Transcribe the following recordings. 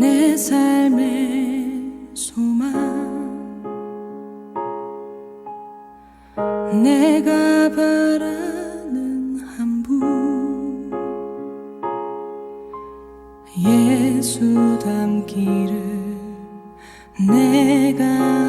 내 삶의 소망. 내가 바라는 한 분 예수 담기를 내가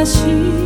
也许